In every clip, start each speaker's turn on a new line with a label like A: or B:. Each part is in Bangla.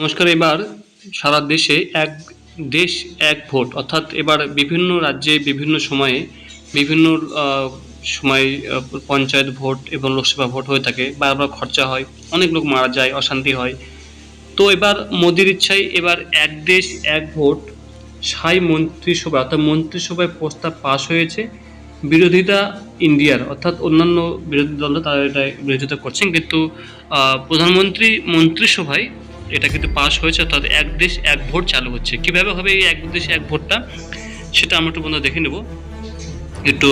A: নমস্কার, এবার সারা দেশে এক, দেশ এক ভোট, অর্থাৎ এবার বিভিন্ন রাজ্যে বিভিন্ন সময়ে বিভিন্ন সময় পঞ্চায়েত ভোট এবং লোকসভা ভোট হয়ে থাকে, বারবার খরচা হয়, অনেক লোক মারা যায়, অশান্তি হয়। তো এবার মোদির ইচ্ছায় এবার এক দেশ এক ভোট, সাই মন্ত্রিসভা, অর্থাৎ মন্ত্রিসভায় প্রস্তাব পাশ হয়েছে, বিরোধিতা ইন্ডিয়ার, অর্থাৎ অন্যান্য বিরোধী দল তারা এটা বিরোধিতা করছেন, কিন্তু প্রধানমন্ত্রী মন্ত্রিসভায় এটা কিন্তু পাশ হয়েছে, অর্থাৎ এক দেশ এক ভোট চালু হচ্ছে। কীভাবে হবে এই এক দেশ এক ভোটটা? সেটা আমরা একটু বন্ধু দেখে নেব। একটু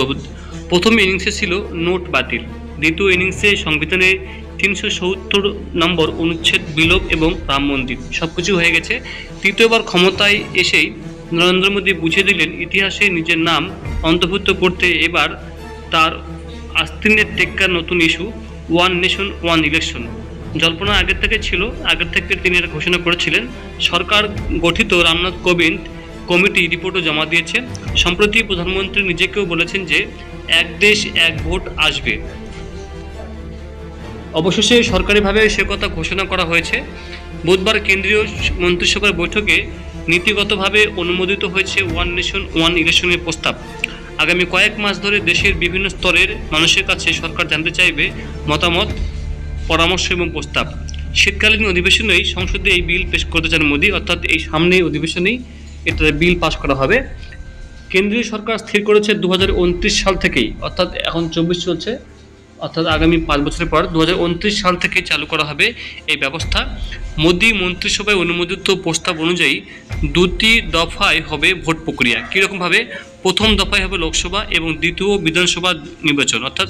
A: প্রথম ইনিংসে ছিল নোট বাতিল। দ্বিতীয় ইনিংসে সংবিধানের তিনশো সত্তর নম্বর অনুচ্ছেদ, বিলোপ এবং রাম মন্দির সব কিছু হয়ে গেছে। তৃতীয়বার ক্ষমতায় এসেই নরেন্দ্র মোদী বুঝিয়ে দিলেন, ইতিহাসে নিজের নাম অন্তর্ভুক্ত করতে এবার তার আস্তিনের টেক্কার নতুন issue one nation one election জল্পনা আগের থেকে ছিল, আগের থেকে তিনি এটা ঘোষণা করেছিলেন। সরকার গঠিত রামনাথ কোবিন্দ কমিটি রিপোর্টও জমা দিয়েছে সম্প্রতি প্রধানমন্ত্রী নিজেকেও বলেছেন যে, এক দেশ, এক ভোট আসবে। অবশেষে সরকারিভাবে সে কথা ঘোষণা করা হয়েছে। বুধবার কেন্দ্রীয় মন্ত্রিসভার বৈঠকে নীতিগতভাবে অনুমোদিত হয়েছে ওয়ান নেশন, ওয়ান ইলেকশনের প্রস্তাব। আগামী কয়েক মাস ধরে দেশের বিভিন্ন স্তরের মানুষের কাছে সরকার জানতে চাইবে মতামত। পরামর্শ এবং প্রস্তাব। শীতকালীন অধিবেশনেই সংসদে এই বিল পেশ করতে চান মোদী, অর্থাৎ এই সামনে অধিবেশনেই এটা বিল পাশ করা হবে। কেন্দ্রীয় সরকার স্থির করেছে দু হাজার উনত্রিশ সাল থেকেই, অর্থাৎ এখন চব্বিশ চলছে, অর্থাৎ আগামী পাঁচ বছরের পর দু হাজার উনত্রিশ সাল থেকে চালু করা হবে এই ব্যবস্থা। মোদী মন্ত্রিসভায় অনুমোদিত প্রস্তাব অনুযায়ী দুটি দফায় হবে ভোট প্রক্রিয়া। কীরকমভাবে? প্রথম দফায় হবে লোকসভা এবং দ্বিতীয় বিধানসভা নির্বাচন। অর্থাৎ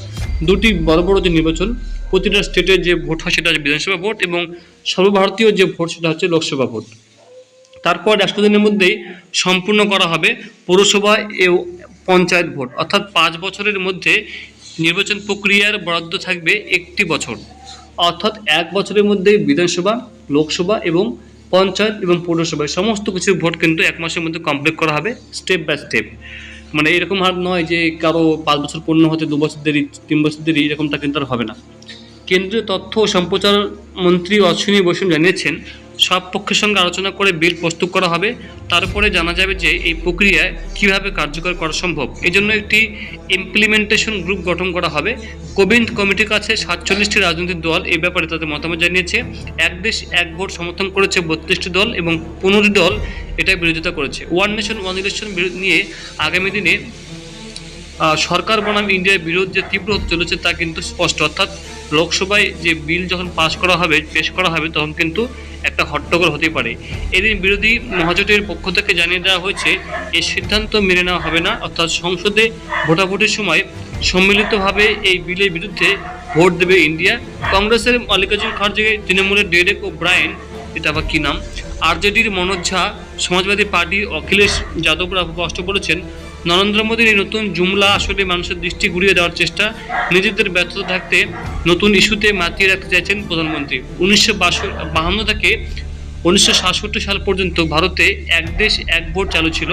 A: দুটি বড় বড় যে নির্বাচন, প্রতিটা স্টেটের যে ভোট হয় সেটা বিধানসভা ভোট এবং সর্বভারতীয় যে ভোট সেটা হচ্ছে লোকসভা ভোট। তারপর একশো দিনের মধ্যেই সম্পূর্ণ করা হবে পৌরসভা ও পঞ্চায়েত ভোট। অর্থাৎ পাঁচ বছরের মধ্যে নির্বাচন প্রক্রিয়ার বরাদ্দ থাকবে একটি বছর। অর্থাৎ এক বছরের মধ্যে বিধানসভা, লোকসভা এবং পঞ্চায়েত এবং পৌরসভায় সমস্ত কিছু ভোট কিন্তু এক মাসের মধ্যে কমপ্লিট করা হবে স্টেপ বাই স্টেপ মানে এরকম হার নয় যে কারও পাঁচ বছর পূর্ণ হতে দু বছর দেরি, তিন বছর দেরি এরকমটা কিন্তু আর হবে না। কেন্দ্রীয় তথ্য ও সম্প্রচার মন্ত্রী অশ্বিনী বসু জানিয়েছেন সব পক্ষের সঙ্গে আলোচনা করে বিল প্রস্তুত করা হবে। তারপরে জানা যাবে যে এই প্রক্রিয়া কীভাবে কার্যকর করা সম্ভব। এজন্য একটি ইমপ্লিমেন্টেশন গ্রুপ গঠন করা হবে। কোবিন্দ কমিটির কাছে সাতচল্লিশটি রাজনৈতিক দল এই ব্যাপারে তাদের মতামত জানিয়েছে। এক দেশ এক ভোট সমর্থন করেছে বত্রিশটি দল এবং পনেরোটি দল এটা বিরোধিতা করেছে। ওয়ান নেশন ওয়ান ইলেকশন নিয়ে আগামী দিনে সরকার বনাম ইন্ডিয়ার বিরোধ যে তীব্র চলেছে তা কিন্তু স্পষ্ট। অর্থাৎ লোকসভায় যে বিল যখন পাস করা হবে, পেশ করা হবে, তখন কিন্তু একটা হট্টগোল হতে পারে। এদিন বিরোধী মহাজোটের পক্ষ থেকে জানিয়ে দেওয়া হয়েছে এই সিদ্ধান্ত মেনে নেওয়া হবে না। অর্থাৎ সংসদে ভোটাভুটির সময় সম্মিলিতভাবে এই বিলের বিরুদ্ধে ভোট দেবে ইন্ডিয়া। কংগ্রেসের মল্লিকার্জুন খার্গে তৃণমূলের ডেরেক ও ব্রায়েন, এটা আবার কী নাম? আরজেডির মনোজ ঝা, সমাজবাদী পার্টি অখিলেশ যাদবরা স্পষ্ট বলেছেন নরেন্দ্র মোদীর এই নতুন জুমলা আসলে মানুষের দৃষ্টি ঘুরিয়ে দেওয়ার চেষ্টা। নিজেদের ব্যর্থতা থাকতে নতুন ইস্যুতে মাতিয়ে রাখতে চাইছেন প্রধানমন্ত্রী। উনিশশো বাহান্ন থেকে উনিশশো সাতষট্টি সাল পর্যন্ত ভারতে এক দেশ, এক ভোট চালু ছিল।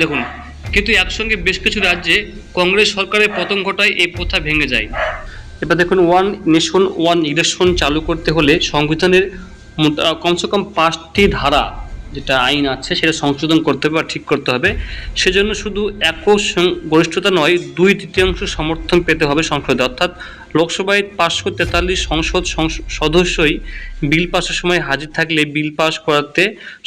A: দেখুন, কিন্তু একসঙ্গে বেশ কিছু রাজ্যে কংগ্রেস সরকারের পতন ঘটায় এই প্রথা ভেঙে যায়। এবার দেখুন, ওয়ান নেশন, ওয়ান ইলেকশন চালু করতে হলে সংবিধানের কমসে কম পাঁচটি ধারা যেটা আইন আছে, সেটা সংশোধন করতে হবে বা ঠিক করতে হবে। সেজন্য শুধু একক গরিষ্ঠতা নয়, দুই তৃতীয়াংশ সমর্থন পেতে হবে সংসদে। অর্থাৎ লোকসভায় পাঁচশো তেতাল্লিশ সংসদ সংস- সদস্যই বিল পাশের সময় হাজির থাকলে বিল পাস করাতে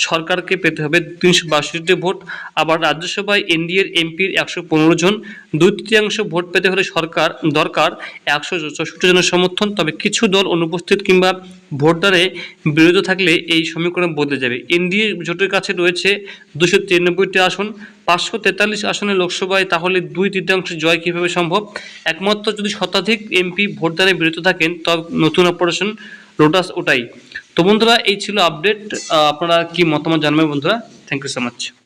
A: সরকারকে পেতে হবে তিনশো বাষট্টি ভোট। আবার রাজ্যসভায় এনডিএর, এমপির একশো পনেরো জন। দুই তৃতীয়াংশ ভোট পেতে হলে সরকার দরকার একশো চৌষট্টি জনের সমর্থন। তবে কিছু দল অনুপস্থিত কিংবা ভোটদারে বিরোধী থাকলে এই সমীকরণ বদলে যাবে। এনডিএ জোটের কাছে রয়েছে দুশো তিরানব্বইটি আসন। পাঁচশো তেতাল্লিশ আসনে লোকসভায় তাহলে দুই তৃতীয়াংশ জয় কীভাবে সম্ভব? একমাত্র যদি শতাধিক এমপি ভোটদানে বিরত থাকেন, তবে নতুন অপারেশন লোটাস ওটাই তো বন্ধুরা, এই ছিল আপডেট আপনারা কি মতামত জানবেন বন্ধুরা? Thank you so much